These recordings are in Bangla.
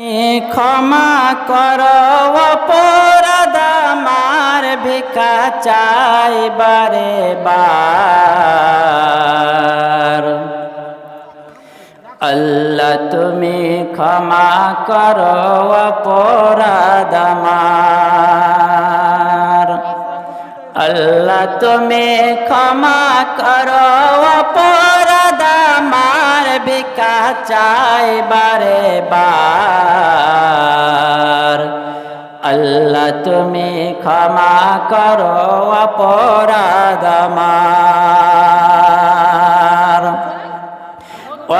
ক্ষমা কর, অপরাধ ভিকা চাই বারে বার। আল্লাহ তুমি ক্ষমা করো, অপরাধ আল্লাহ তুমি ক্ষমা করো চাই বারে বার আল্লাহ, তুমি ক্ষমা করো অপরাধ আমার।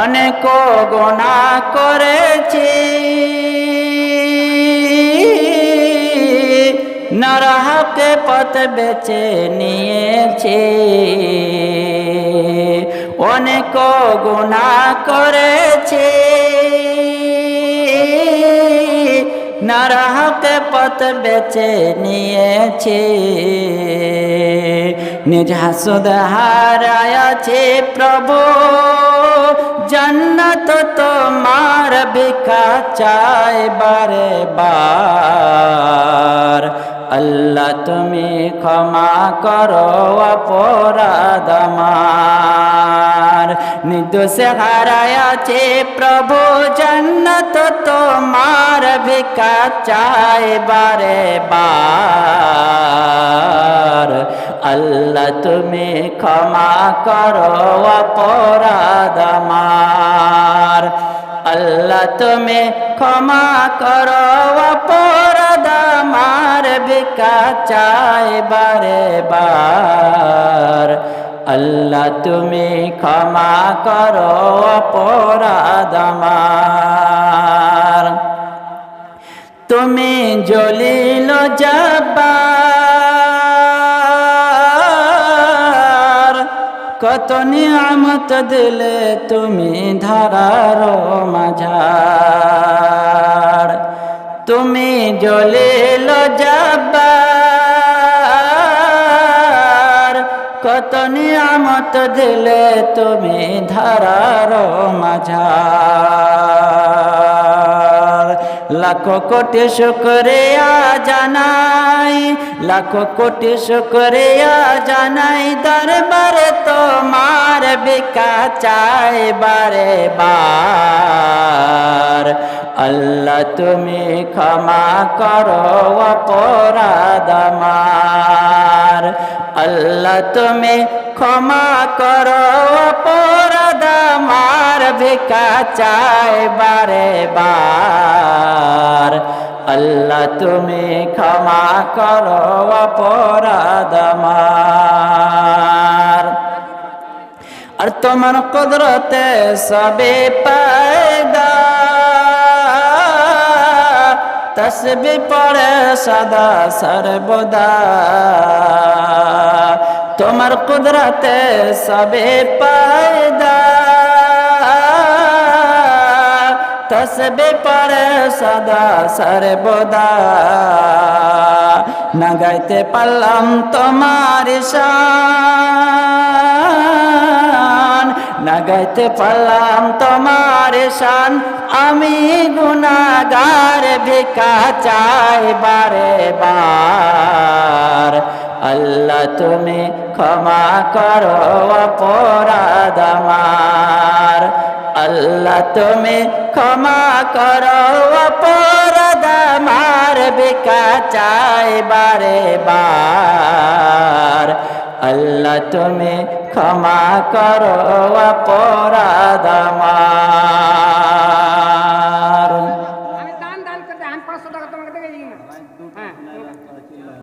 অনেক গোনা করেছি। নরহকে পথ বেছে নিয়েছি। অনেক গুণা করেছি। নরহকে পথ বেছে নিয়েছি। নিজ হাসুদ হারায়াছে প্রভু। জন্নত তোমার ভিকা চাই বারে বার। আল্লাহ তুমি ক্ষমা করো অপরাধ আমার নির্দোষে হারায়াছে প্রভু, জন্নত তোমার ভিকা চাই বারে। বার আল্লাহ তুমি ক্ষমা করো অপরাধ আমার আল্লাহ তুমি ক্ষমা করো অপরাধ ভিকা চাই বারে বার আল্লাহ তুমি ক্ষমা করো অপরাধ তুমি জলিল জব্বার কত নিয়ামত দিলে তুমি ধারার মাঝার তুমি জলে জব্বার কত নিয়ামত দিলে তুমি ধারার মাঝার। লাখো কোটি শুক্রিয়া জানাই, লাখো কোটি শুক্রিয়া জানাই, দরবারে তোমার বিকা চাই বারে বার আল্লাহ তুমি ক্ষমা করো অপরাধ আমার আল্লাহ তুমি ক্ষমা করো অপরাধ ভিকা চাই বারে বার। আল্লাহ তুমি ক্ষমা করো অপরাধ আমার আর তোমার কুদরতে সবে পায়দা তসবি পড়ে সদা সর্বদা। তোমার কুদরতে সবে পায়দা। তসবে পড়ে সদা সর্বদা। না গাইতে পারলাম তোমার শান না পারলাম তোমার শান। আমি গুনাগার ভিকা চাই বারে। বার আল্লাহ তুমি ক্ষমা করো, অপরাধ আমার। আল্লাহ তুমি ক্ষমা করো, অপরাধ আমার। বিকা চাই বারে বার। আল্লাহ তুমি ক্ষমা করো অপরাধ আমার।